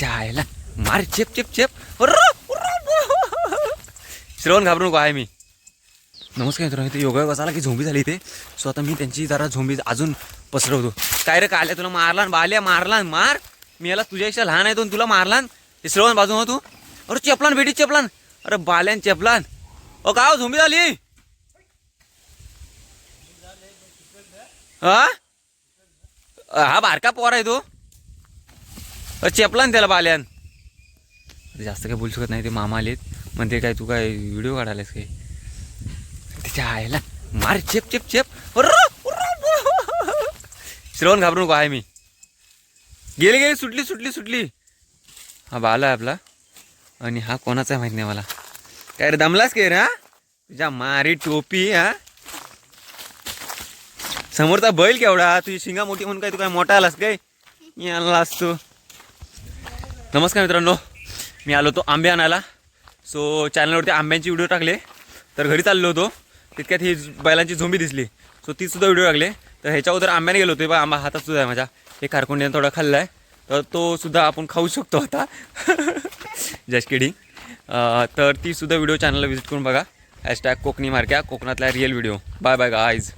जायला. मार चेप चेप चेप. श्रवण घाबरू नको आहे मी. नमस्कार मित्रांनो इथे योगा बसायला की झोंबी झाली इथे. सो आता मी त्यांची जरा झोंबी अजून पसरवतो. काय रे काल्या तुला मारला बाल्या मारला मार. मी याला तुझ्यापेक्षा लहान आहे तो तुला मारला ते श्रवण बाजू हो तू. अरे चपलान भेटी चपलान. अरे बाल्यान चपलान. ओ का हो, झोंबी झाली? हा? हा बारका पोर आहे तो. चेपला ना त्याला बाल्यान. जास्त काय बोलू शकत नाही ते मामा आलेत. म्हणते काय तू काय व्हिडिओ काढायलास काय? त्याच्या आईला मार चेप चेप चेप. श्रवण घाबरू नको आहे मी. गेली गेली सुटली सुटली सुटली. हा बाला आहे आपला. आणि हा कोणाचा आहे माहीत नाही मला. काय रे दमलास काय रे हा? तुझ्या मारी टोपी हा? समोरचा बैल केवढा तुझी शिंगा मोठी म्हणून काय तू काय मोठा आलास काय? याला असतो. नमस्कार मित्रांनो मी आलो होतो आंबे आणायला. सो चॅनलवरती आंब्यांची व्हिडिओ टाकले. तर घरी चाललो होतो. तितक्यात ही बैलांची झोंबी दिसली. सो तीसुद्धा व्हिडिओ टाकले. तर ह्याच्या अगोदर आंब्याने गेलो होतो. बा आंबा हातात सुद्धा आहे माझ्या. हे कारकोंड्याने थोडा खाल्ला आहे तर तो सुद्धा आपण खाऊ शकतो आता. जशकिडी तर तीसुद्धा व्हिडिओ चॅनलला व्हिजिट करून बघा. हॅशटॅग कोकणी मार्क्या कोकणातला real video bye bye guys